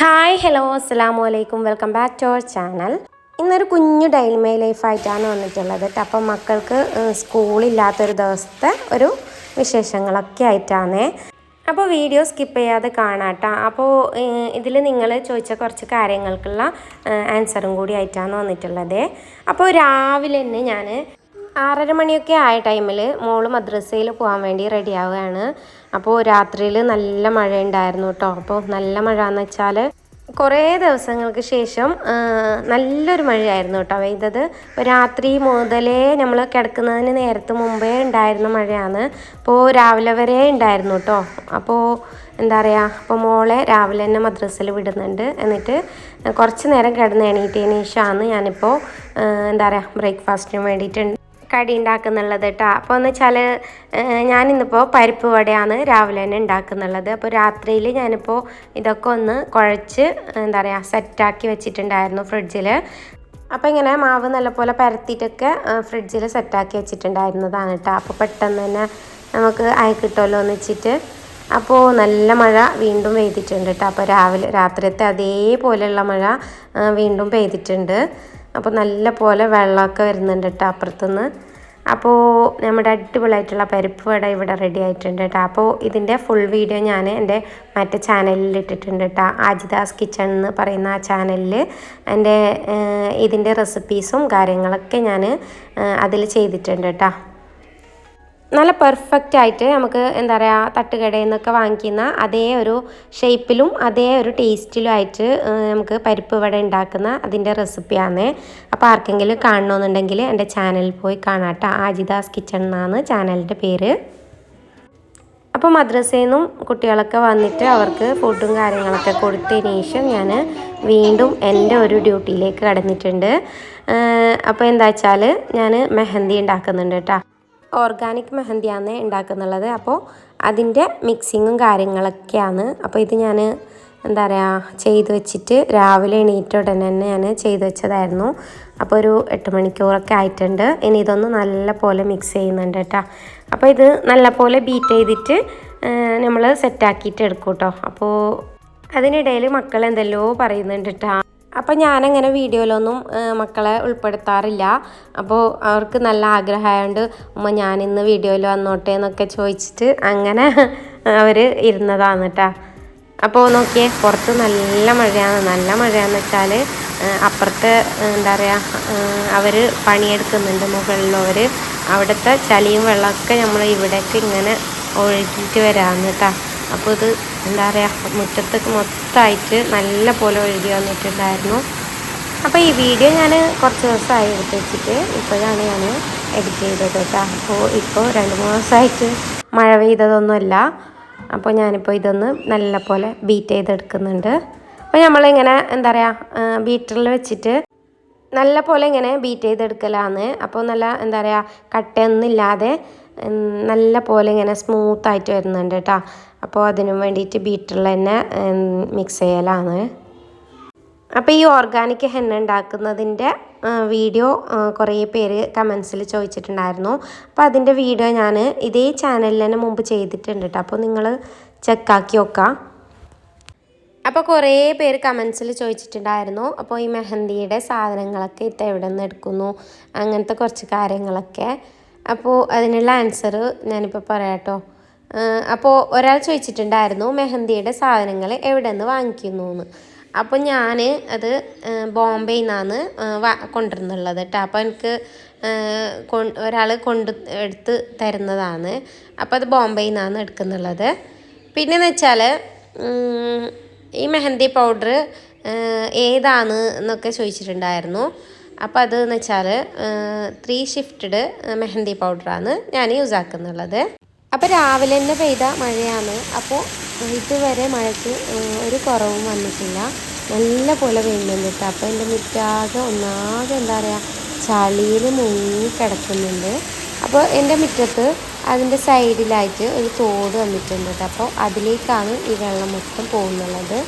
Hi hello അസ്സാം വലൈക്കും welcome back to our channel ഇന്നൊരു കുഞ്ഞു ഡൈൽമേ ലൈഫായിട്ടാണ് വന്നിട്ടുള്ളത് ട്ടോ. അപ്പം മക്കൾക്ക് സ്കൂളില്ലാത്തൊരു ദിവസത്തെ ഒരു വിശേഷങ്ങളൊക്കെ ആയിട്ടാണ്. അപ്പോൾ വീഡിയോ സ്കിപ്പ് ചെയ്യാതെ കാണാട്ടോ അപ്പോൾ ഇതിൽ നിങ്ങൾ ചോദിച്ച കുറച്ച് കാര്യങ്ങൾക്കുള്ള ആൻസറും കൂടി ആയിട്ടാണ് വന്നിട്ടുള്ളത്. അപ്പോൾ രാവിലെ തന്നെ ഞാൻ ആറര മണിയൊക്കെ ആയ ടൈമിൽ മോൾ മദ്രസയിൽ പോകാൻ വേണ്ടി റെഡി ആവുകയാണ് അപ്പോൾ രാത്രിയിൽ നല്ല മഴ ഉണ്ടായിരുന്നു കേട്ടോ അപ്പോൾ നല്ല മഴ എന്ന് വെച്ചാൽ കുറേ ദിവസങ്ങൾക്ക് ശേഷം നല്ലൊരു മഴയായിരുന്നു കേട്ടോ പെയ്തത് രാത്രി മുതലേ നമ്മൾ കിടക്കുന്നതിന് നേരത്തെ മുമ്പേ ഉണ്ടായിരുന്ന മഴയാണ്. അപ്പോൾ രാവിലെ വരെ ഉണ്ടായിരുന്നു കേട്ടോ അപ്പോൾ എന്താ പറയുക അപ്പോൾ മോളെ രാവിലെ തന്നെ മദ്രസയിൽ വിടുന്നുണ്ട്. എന്നിട്ട് കുറച്ച് നേരം കിടന്ന് എണീറ്റതിന് ശേഷമാണ് ഞാനിപ്പോൾ എന്താ പറയുക ബ്രേക്ക്ഫാസ്റ്റിന് വേണ്ടിയിട്ട് കടി ഉണ്ടാക്കുന്നുള്ളത് കേട്ടോ അപ്പോൾ എന്ന് വെച്ചാൽ ഞാനിന്നിപ്പോൾ പരിപ്പ് വടയാണ് രാവിലെ തന്നെ ഉണ്ടാക്കുന്നുള്ളത്. അപ്പോൾ രാത്രിയിൽ ഞാനിപ്പോൾ ഇതൊക്കെ ഒന്ന് കുഴച്ച് എന്താ പറയുക സെറ്റാക്കി വെച്ചിട്ടുണ്ടായിരുന്നു ഫ്രിഡ്ജിൽ അപ്പോൾ ഇങ്ങനെ മാവ് നല്ലപോലെ പരത്തിയിട്ടൊക്കെ ഫ്രിഡ്ജിൽ സെറ്റാക്കി വെച്ചിട്ടുണ്ടായിരുന്നതാണ് കേട്ടോ അപ്പോൾ പെട്ടെന്ന് തന്നെ നമുക്ക് ആയി കിട്ടുമല്ലോ എന്ന് വെച്ചിട്ട്. അപ്പോൾ നല്ല മഴ വീണ്ടും പെയ്തിട്ടുണ്ട് കേട്ടോ അപ്പോൾ രാവിലെ രാത്രിയത്തെ അതേപോലെയുള്ള മഴ വീണ്ടും പെയ്തിട്ടുണ്ട്. അപ്പോൾ നല്ല പോലെ വെള്ളമൊക്കെ വരുന്നുണ്ട് കേട്ടോ അപ്പുറത്തുനിന്ന്. അപ്പോൾ നമ്മുടെ അടിപൊളിയായിട്ടുള്ള പരിപ്പ് വട ഇവിടെ റെഡി ആയിട്ടുണ്ട് കേട്ടോ. അപ്പോൾ ഇതിന്റെ ഫുൾ വീഡിയോ ഞാൻ എന്റെ മറ്റേ ചാനലിൽ ഇട്ടിട്ടുണ്ട് കേട്ടോ. ആജിദാസ് കിച്ചൺ എന്ന് പറയുന്ന ആ ചാനലിൽ എന്റെ ഇതിന്റെ റെസിപ്പീസും കാര്യങ്ങളൊക്കെ ഞാൻ അതിൽ ചെയ്തിട്ടുണ്ട് കേട്ടോ. നല്ല പെർഫെക്റ്റ് ആയിട്ട് നമുക്ക് എന്താ പറയുക തട്ടുകടയിൽ നിന്നൊക്കെ വാങ്ങിക്കുന്ന അതേ ഒരു ഷേപ്പിലും അതേ ഒരു ടേസ്റ്റിലും ആയിട്ട് നമുക്ക് പരിപ്പ് വട ഉണ്ടാക്കുന്ന അതിന്റെ റെസിപ്പിയാണ് അപ്പോൾ ആർക്കെങ്കിലും കാണണമെന്നുണ്ടെങ്കിൽ എന്റെ ചാനലിൽ പോയി കാണാട്ടോ ആജിദാസ് കിച്ചൺ എന്നാണ് ചാനലിന്റെ പേര്. അപ്പോൾ മദ്രസയിൽ നിന്നും കുട്ടികളൊക്കെ വന്നിട്ട് അവർക്ക് ഫുഡും കാര്യങ്ങളൊക്കെ കൊടുത്തതിന് ശേഷം ഞാൻ വീണ്ടും എന്റെ ഒരു ഡ്യൂട്ടിയിലേക്ക് കടന്നിട്ടുണ്ട്. അപ്പോൾ എന്താ വെച്ചാൽ ഞാൻ മെഹന്തി ഉണ്ടാക്കുന്നുണ്ട് കേട്ടോ ഓർഗാനിക് മെഹന്തിയാണ് ഉണ്ടാക്കുന്നുള്ളത്. അപ്പോൾ അതിന്റെ മിക്സിങ്ങും കാര്യങ്ങളൊക്കെയാണ്. അപ്പോൾ ഇത് ഞാൻ എന്താ പറയുക ചെയ്തു വെച്ചിട്ട് രാവിലെ എണീറ്റ ഉടനെ തന്നെ ഞാൻ ചെയ്തു വെച്ചതായിരുന്നു. അപ്പോൾ ഒരു എട്ട് മണിക്കൂറൊക്കെ ആയിട്ടുണ്ട്. ഇനി ഇതൊന്ന് നല്ല പോലെ മിക്സ് ചെയ്യുന്നുണ്ട് കേട്ടോ. അപ്പോൾ ഇത് നല്ല പോലെ ബീറ്റ് ചെയ്തിട്ട് നമ്മൾ സെറ്റാക്കിയിട്ട് എടുക്കും കേട്ടോ. അപ്പോൾ അതിനിടയിൽ മക്കൾ എന്തെല്ലോ പറയുന്നുണ്ട് കേട്ടോ. അപ്പം ഞാനങ്ങനെ വീഡിയോയിലൊന്നും മക്കളെ ഉൾപ്പെടുത്താറില്ല. അപ്പോൾ അവർക്ക് നല്ല ആഗ്രഹമായതുകൊണ്ട് ഉമ്മ ഞാനിന്ന് വീഡിയോയിൽ വന്നോട്ടെ എന്നൊക്കെ ചോദിച്ചിട്ട് അങ്ങനെ അവർ ഇരുന്നതാണ് കേട്ടോ അപ്പോൾ നോക്കിയേ പുറത്ത് നല്ല മഴയാണ്. നല്ല മഴയാന്ന് വെച്ചാൽ അപ്പുറത്തെ എന്താ പറയുക അവർ പണിയെടുക്കുന്നുണ്ട് മുകളിലുള്ളവർ അവിടുത്തെ ചളിയും വെള്ളമൊക്കെ നമ്മൾ ഇവിടേക്ക് ഇങ്ങനെ ഒഴുകിയിട്ട് വരാമെന്ന് കേട്ടോ അപ്പോൾ ഇത് എന്താ പറയുക മുറ്റത്ത് മൊത്തമായിട്ട് നല്ല പോലെ ഒഴുകി വന്നിട്ടുണ്ടായിരുന്നു. അപ്പോൾ ഈ വീഡിയോ ഞാൻ കുറച്ച് ദിവസമായി എടുത്ത് വെച്ചിട്ട് ഇപ്പോഴാണ് ഞാൻ എഡിറ്റ് ചെയ്തത് കേട്ടോ. അപ്പോൾ ഇപ്പോൾ രണ്ട് മൂന്ന് ദിവസമായിട്ട് മഴ പെയ്തതൊന്നുമല്ല. അപ്പോൾ ഞാനിപ്പോൾ ഇതൊന്ന് നല്ല പോലെ ബീറ്റ് ചെയ്തെടുക്കുന്നുണ്ട്. അപ്പോൾ നമ്മളിങ്ങനെ എന്താ പറയുക ബീറ്ററിൽ വെച്ചിട്ട് നല്ല പോലെ ഇങ്ങനെ ബീറ്റ് ചെയ്തെടുക്കലാണ് അപ്പോൾ നല്ല എന്താ പറയുക കട്ടയൊന്നും ഇല്ലാതെ ഉം, നല്ല പോലെ ഇങ്ങനെ സ്മൂത്തായിട്ട് വരുന്നുണ്ട് കേട്ടോ അപ്പോൾ അതിനു വേണ്ടിയിട്ട് ബീറ്ററിൽ തന്നെ മിക്സ് ചെയ്യലാണ്. അപ്പോൾ ഈ ഓർഗാനിക് ഹെന്ന ഉണ്ടാക്കുന്നതിന്റെ വീഡിയോ കുറേ പേര് കമൻസിൽ ചോദിച്ചിട്ടുണ്ടായിരുന്നു. അപ്പോൾ അതിന്റെ വീഡിയോ ഞാൻ ഇതേ ചാനലിൽ തന്നെ മുമ്പ് ചെയ്തിട്ടുണ്ട് കേട്ടോ അപ്പോൾ നിങ്ങൾ ചെക്കാക്കി നോക്കാം. അപ്പോൾ കുറേ പേര് കമൻസിൽ ചോദിച്ചിട്ടുണ്ടായിരുന്നു. അപ്പോൾ ഈ മെഹന്തിയുടെ സാധനങ്ങളൊക്കെ ഇത് എവിടെ നിന്ന് എടുക്കുന്നു? അങ്ങനത്തെ കുറച്ച് കാര്യങ്ങളൊക്കെ. അപ്പോൾ അതിനുള്ള ആൻസർ ഞാനിപ്പോൾ പറയാം കേട്ടോ അപ്പോൾ ഒരാൾ ചോദിച്ചിട്ടുണ്ടായിരുന്നു മെഹന്തിയുടെ സാധനങ്ങൾ എവിടെ നിന്ന് വാങ്ങിക്കുന്നു എന്ന് അപ്പോൾ ഞാൻ അത് ബോംബെയിൽ നിന്നാണ് കൊണ്ടുവരുന്നുള്ളത് കേട്ടോ അപ്പോൾ എനിക്ക് ഒരാൾ കൊണ്ട് എടുത്ത് തരുന്നതാണ്. അപ്പോൾ അത് ബോംബെയിൽ നിന്നാണ് എടുക്കുന്നുള്ളത്. പിന്നെന്ന് വെച്ചാൽ ഈ മെഹന്തി പൗഡർ ഏതാണ് എന്നൊക്കെ ചോദിച്ചിട്ടുണ്ടായിരുന്നു. അപ്പോൾ അത് എന്ന് വെച്ചാൽ ത്രീ ഷിഫ്റ്റഡ് മെഹന്തി പൗഡറാണ് ഞാൻ യൂസ് ആക്കുന്നുള്ളത്. അപ്പോൾ രാവിലെ തന്നെ പെയ്ത മഴയാണ്. അപ്പോൾ ഇതുവരെ മഴയ്ക്ക് ഒരു കുറവും വന്നിട്ടില്ല. നല്ല പോലെ പെയ്യുന്നുണ്ട് അപ്പോൾ എന്റെ മുറ്റാകെ ഒന്നാകെ എന്താ പറയുക ചളിയിൽ മുങ്ങി കിടക്കുന്നുണ്ട്. അപ്പോൾ എന്റെ മുറ്റത്ത് അതിന്റെ സൈഡിലായിട്ട് ഒരു തോട് വന്നിട്ടുണ്ട് അപ്പോൾ അതിലേക്കാണ് ഈ വെള്ളം മൊത്തം പോകുന്നുള്ളത്.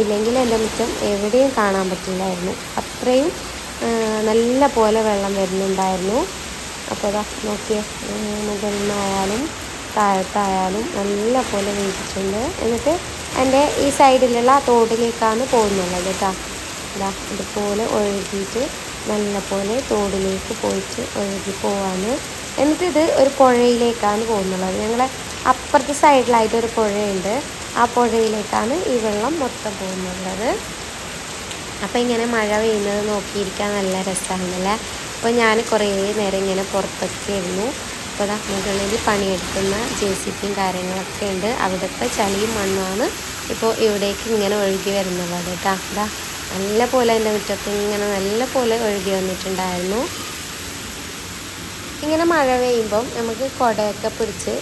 ഇല്ലെങ്കിൽ എന്റെ മുറ്റം എവിടെയും കാണാൻ പറ്റില്ലായിരുന്നു. അത്രയും നല്ല പോലെ വെള്ളം വരുന്നുണ്ടായിരുന്നു. അപ്പോൾ അതാ നോക്കിയേ മുകളിൽ നിന്നായാലും താഴത്തായാലും നല്ല പോലെ വീഴ്ചിട്ടുണ്ട് എന്നിട്ട് എന്റെ ഈ സൈഡിലുള്ള തോടിലേക്കാണ് പോകുന്നുള്ളത് കേട്ടോ. ഇതാ ഇതുപോലെ ഒഴുകിയിട്ട് നല്ല പോലെ തോടിലേക്ക് പോയിട്ട് ഒഴുകി പോവാണ്. എന്നിട്ട് ഇത് ഒരു പുഴയിലേക്കാണ് പോകുന്നുള്ളത്. ഞങ്ങളെ അപ്പുറത്തെ സൈഡിലായിട്ട് ഒരു പുഴയുണ്ട്. ആ പുഴയിലേക്കാണ് ഈ വെള്ളം മൊത്തം പോകുന്നുള്ളത്. അപ്പോൾ ഇങ്ങനെ മഴ പെയ്യുന്നത് നോക്കിയിരിക്കാൻ നല്ല രസമാണല്ലേ അപ്പോൾ ഞാൻ കുറേ നേരം ഇങ്ങനെ പുറത്തൊക്കെ ഇരുന്നു അപ്പോൾ ഇതാ മുകളിൽ പണിയെടുക്കുന്ന ജെ സി പിയും കാര്യങ്ങളൊക്കെ ഉണ്ട്. അവിടുത്തെ ചളിയും മണ്ണുമാണ് ഇപ്പോൾ ഇവിടേക്ക് ഇങ്ങനെ ഒഴുകി വരുന്നത് കേട്ടോ. അതാ നല്ല പോലെ എന്റെ മുറ്റത്ത് ഇങ്ങനെ നല്ല പോലെ ഒഴുകി വന്നിട്ടുണ്ടായിരുന്നു. ഇങ്ങനെ മഴ പെയ്യുമ്പം നമുക്ക് കുടയൊക്കെ പിടിച്ച്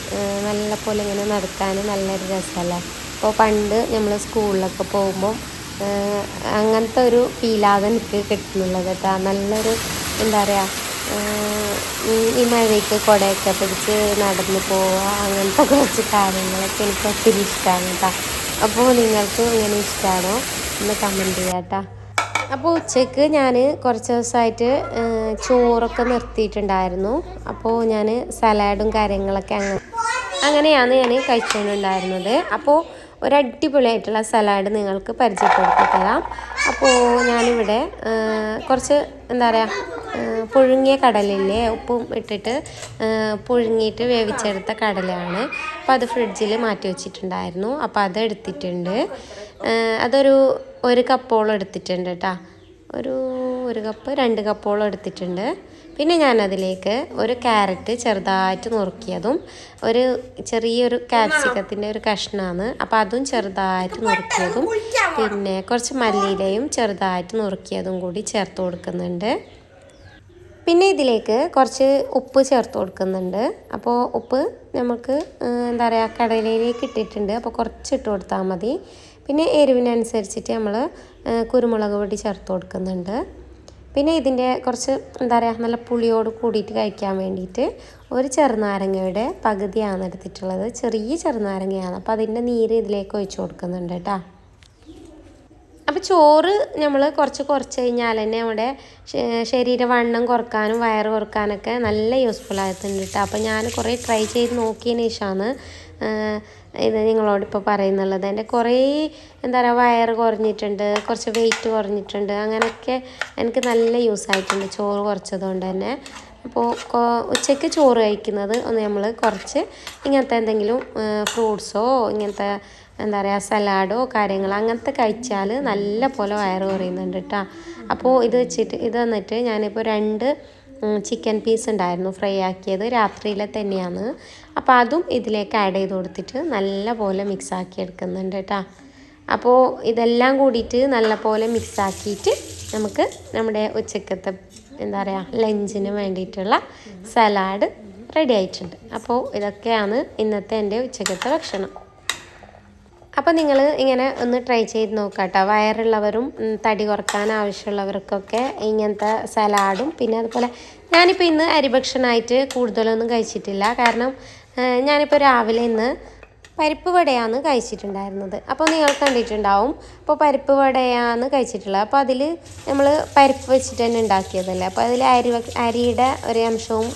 നല്ല പോലെ ഇങ്ങനെ നടക്കാൻ നല്ലൊരു രസമല്ലേ? അപ്പോൾ പണ്ട് നമ്മൾ സ്കൂളിലൊക്കെ പോകുമ്പം അങ്ങനത്തെ ഒരു ഫീലാണ് എനിക്ക് കിട്ടുന്നുള്ളത് കേട്ടോ. നല്ലൊരു എന്താ പറയുക ഈ മഴയ്ക്ക് കുടയൊക്കെ പിടിച്ച് നടന്നു പോവുക അങ്ങനത്തെ കുറച്ച് കാര്യങ്ങളൊക്കെ എനിക്ക് ഒത്തിരി ഇഷ്ടമാണ് കേട്ടോ. അപ്പോൾ നിങ്ങൾക്കും ഇങ്ങനെ ഇഷ്ടമാണോ ഒന്ന് കമന്റ് ചെയ്യാം കേട്ടോ. അപ്പോൾ ഉച്ചയ്ക്ക് ഞാൻ കുറച്ച് ദിവസമായിട്ട് ചോറൊക്കെ നിർത്തിയിട്ടുണ്ടായിരുന്നു. അപ്പോൾ ഞാൻ സലാഡും കാര്യങ്ങളൊക്കെ അങ്ങനെ അങ്ങനെയാണ് ഞാൻ കഴിച്ചുകൊണ്ടുണ്ടായിരുന്നത് അപ്പോൾ ഒരു അടിപൊളിയായിട്ടുള്ള സലാഡ് നിങ്ങൾക്ക് പരിചയപ്പെടുത്തി തരാം അപ്പോൾ ഞാനിവിടെ കുറച്ച് എന്താ പറയുക പുഴുങ്ങിയ കടലില്ലേ ഉപ്പും ഇട്ടിട്ട് പുഴുങ്ങിയിട്ട് വേവിച്ചെടുത്ത കടലയാണ്. അപ്പോൾ അത് ഫ്രിഡ്ജിൽ മാറ്റി വെച്ചിട്ടുണ്ടായിരുന്നു. അപ്പോൾ അത് എടുത്തിട്ടുണ്ട് അതൊരു ഒരു കപ്പോളം എടുത്തിട്ടുണ്ട് കേട്ടോ ഒരു ഒരു കപ്പ് രണ്ട് കപ്പോളം എടുത്തിട്ടുണ്ട്. പിന്നെ ഞാനതിലേക്ക് ഒരു ക്യാരറ്റ് ചെറുതായിട്ട് നുറുക്കിയതും ഒരു ചെറിയൊരു ക്യാപ്സിക്കത്തിന്റെ ഒരു കഷ്ണമാണ്. അപ്പോൾ അതും ചെറുതായിട്ട് നുറുക്കിയതും പിന്നെ കുറച്ച് മല്ലിയിലയും ചെറുതായിട്ട് നുറുക്കിയതും കൂടി ചേർത്ത് കൊടുക്കുന്നുണ്ട്. പിന്നെ ഇതിലേക്ക് കുറച്ച് ഉപ്പ് ചേർത്ത് കൊടുക്കുന്നുണ്ട്. അപ്പോൾ ഉപ്പ് നമുക്ക് എന്താ പറയുക കടലയിലേക്ക് ഇട്ടിട്ടുണ്ട്. അപ്പോൾ കുറച്ച് ഇട്ട് കൊടുത്താൽ മതി. പിന്നെ എരിവിനനുസരിച്ചിട്ട് നമ്മൾ കുരുമുളക് പൊടി ചേർത്ത് കൊടുക്കുന്നുണ്ട്. പിന്നെ ഇതിന്റെ കുറച്ച് എന്താ പറയുക നല്ല പുളിയോട് കൂടിയിട്ട് കഴിക്കാൻ വേണ്ടിയിട്ട് ഒരു ചെറുനാരങ്ങയുടെ പകുതിയാണ് എടുത്തിട്ടുള്ളത്. ചെറിയ ചെറുനാരങ്ങയാണ്. അപ്പോൾ അതിന്റെ നീര് ഇതിലേക്ക് ഒഴിച്ച് കൊടുക്കുന്നുണ്ട് കേട്ടോ. അപ്പോൾ ചോറ് നമ്മൾ കുറച്ച് കുറച്ച് കഴിഞ്ഞാൽ തന്നെ നമ്മുടെ ശരീര ശരീരവണ്ണം കുറക്കാനും വയറ് കുറക്കാനൊക്കെ നല്ല യൂസ്ഫുൾ ആയിട്ടുണ്ട് കേട്ടോ. അപ്പോൾ ഞാൻ കുറേ ട്രൈ ചെയ്ത് നോക്കിയതിന് ശേഷമാണ് ഇത് നിങ്ങളോട് ഇപ്പോൾ പറയുന്നുള്ളത്. എന്റെ കുറേ എന്താ പറയുക വയറ് കുറഞ്ഞിട്ടുണ്ട് കുറച്ച് വെയിറ്റ് കുറഞ്ഞിട്ടുണ്ട്. അങ്ങനെയൊക്കെ എനിക്ക് നല്ല യൂസ് ആയിട്ടുണ്ട് ചോറ് കുറച്ചതുകൊണ്ട് തന്നെ. അപ്പോൾ ഉച്ചയ്ക്ക് ചോറ് കഴിക്കുന്നത് ഒന്ന് നമ്മൾ കുറച്ച് ഇങ്ങനത്തെ എന്തെങ്കിലും ഫ്രൂട്ട്സോ ഇങ്ങനത്തെ എന്താ പറയുക സലാഡോ കാര്യങ്ങൾ അങ്ങനത്തെ കഴിച്ചാൽ നല്ല പോലെ വയറ് കുറയുന്നുണ്ട് കേട്ടോ അപ്പോൾ ഇത് വെച്ചിട്ട് ഇത് വന്നിട്ട് ഞാനിപ്പോൾ രണ്ട് ചിക്കൻ പീസ് ഉണ്ടായിരുന്നു ഫ്രൈ ആക്കിയത് രാത്രിയിലെ തന്നെയാണ്. അപ്പോൾ അതും ഇതിലേക്ക് ആഡ് ചെയ്ത് കൊടുത്തിട്ട് നല്ല പോലെ മിക്സ് ആക്കി എടുക്കുന്നുണ്ട് കേട്ടോ. അപ്പോൾ ഇതെല്ലാം കൂടിയിട്ട് നല്ല പോലെ മിക്സ് ആക്കിയിട്ട് നമുക്ക് നമ്മുടെ ഉച്ചക്കത്തെ എന്താ പറയുക ലഞ്ചിന് വേണ്ടിയിട്ടുള്ള സലാഡ് റെഡി ആയിട്ടുണ്ട്. അപ്പോൾ ഇതൊക്കെയാണ് ഇന്നത്തെ എന്റെ ഉച്ചക്കത്തെ ഭക്ഷണം. അപ്പോൾ നിങ്ങൾ ഇങ്ങനെ ഒന്ന് ട്രൈ ചെയ്ത് നോക്കുക കേട്ടോ വയറുള്ളവരും തടി കുറയ്ക്കാൻ ആവശ്യമുള്ളവർക്കൊക്കെ ഇങ്ങനത്തെ സലാഡും പിന്നെ അതുപോലെ ഞാനിപ്പോൾ ഇന്ന് അരിഭക്ഷണമായിട്ട് കൂടുതലൊന്നും കഴിച്ചിട്ടില്ല. കാരണം ഞാനിപ്പോൾ രാവിലെ ഇന്ന് പരിപ്പ് വടയാണ് കഴിച്ചിട്ടുണ്ടായിരുന്നത്. അപ്പോൾ നിങ്ങൾ കണ്ടിട്ടുണ്ടാവും. അപ്പോൾ പരിപ്പ് വടയാണ് കഴിച്ചിട്ടുള്ളത്. അപ്പോൾ അതിൽ നമ്മൾ പരിപ്പ് വെച്ചിട്ട് തന്നെ ഉണ്ടാക്കിയതല്ലേ? അപ്പോൾ അതിൽ അരി അരിയുടെ ഒരു അംശവും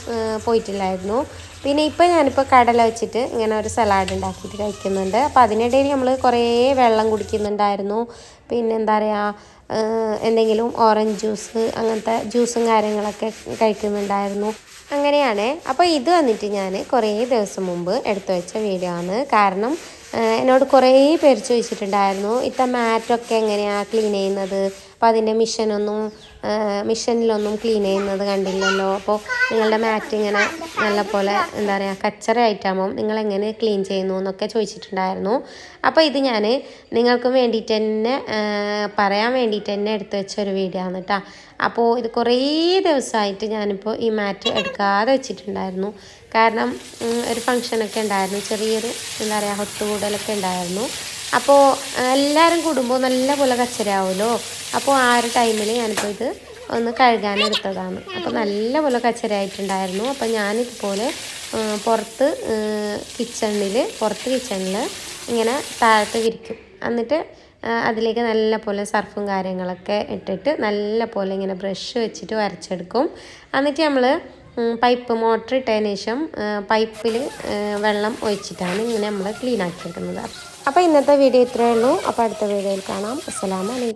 പോയിട്ടില്ലായിരുന്നു. പിന്നെ ഇപ്പോൾ ഞാനിപ്പോൾ കടല വെച്ചിട്ട് ഇങ്ങനെ ഒരു സലാഡ് ഉണ്ടാക്കിയിട്ട് കഴിക്കുന്നുണ്ട്. അപ്പോൾ അതിനിടയിൽ നമ്മൾ കുറേ വെള്ളം കുടിക്കുന്നുണ്ടായിരുന്നു. പിന്നെ എന്താ പറയുക എന്തെങ്കിലും ഓറഞ്ച് ജ്യൂസ് അങ്ങനത്തെ ജ്യൂസും കാര്യങ്ങളൊക്കെ കഴിക്കുന്നുണ്ടായിരുന്നു. അങ്ങനെയാണ്. അപ്പോൾ ഇത് വന്നിട്ട് ഞാൻ കുറേ ദിവസം മുമ്പ് എടുത്തു വെച്ച വീഡിയോ ആണ്. കാരണം എന്നോട് കുറേ പേര് ചോദിച്ചിട്ടുണ്ടായിരുന്നു ഇത്ത മാറ്റൊക്കെ എങ്ങനെയാണ് ക്ലീൻ ചെയ്യുന്നത്? അപ്പോൾ അതിന്റെ മിഷനൊന്നും മിഷനിലൊന്നും ക്ലീൻ ചെയ്യുന്നത് കണ്ടില്ലല്ലോ? അപ്പോൾ നിങ്ങളുടെ മാറ്റ് ഇങ്ങനെ നല്ല പോലെ എന്താ പറയുക കച്ചറ ആയിട്ടാകുമ്പം നിങ്ങൾ എങ്ങനെ ക്ലീൻ ചെയ്യുന്നു എന്നൊക്കെ ചോദിച്ചിട്ടുണ്ടായിരുന്നു. അപ്പോൾ ഇത് ഞാൻ നിങ്ങൾക്ക് വേണ്ടിയിട്ട് തന്നെ പറയാൻ വേണ്ടിയിട്ട് തന്നെ എടുത്തു വെച്ച ഒരു വീഡിയോ ആണ് കേട്ടോ അപ്പോൾ ഇത് കുറേ ദിവസമായിട്ട് ഞാനിപ്പോൾ ഈ മാറ്റ് എടുക്കാതെ വെച്ചിട്ടുണ്ടായിരുന്നു. കാരണം ഒരു ഫങ്ഷനൊക്കെ ഉണ്ടായിരുന്നു. ചെറിയൊരു എന്താ പറയുക ഒത്തുകൂടലൊക്കെ ഉണ്ടായിരുന്നു. അപ്പോൾ എല്ലാവരും കൂടുമ്പോൾ നല്ല പോലെ കച്ചരാവുമല്ലോ അപ്പോൾ ആ ഒരു ടൈമിൽ ഞാനിപ്പോൾ ഇത് ഒന്ന് കഴുകാനെടുത്തതാണ് അപ്പോൾ നല്ലപോലെ കച്ചരായിട്ടുണ്ടായിരുന്നു അപ്പോൾ ഞാനിതുപോലെ പുറത്ത് കിച്ചണിൽ പുറത്ത് കിച്ചണിൽ ഇങ്ങനെ താഴത്ത് വിരിക്കും. എന്നിട്ട് അതിലേക്ക് നല്ല പോലെ സർഫും കാര്യങ്ങളൊക്കെ ഇട്ടിട്ട് നല്ല പോലെ ഇങ്ങനെ ബ്രഷ് വെച്ചിട്ട് വരച്ചെടുക്കും. എന്നിട്ട് നമ്മൾ പൈപ്പ് മോട്ടർ ഇട്ടതിന് ശേഷം പൈപ്പിൽ വെള്ളം ഒഴിച്ചിട്ടാണ് ഇങ്ങനെ നമ്മൾ ക്ലീൻ ആക്കി എടുക്കുന്നത് അപ്പോൾ ഇന്നത്തെ വീഡിയോ ഇത്രയേ ഉള്ളൂ. അപ്പോൾ അടുത്ത വീഡിയോയിൽ കാണാം. അസ്സലാമലൈക്കും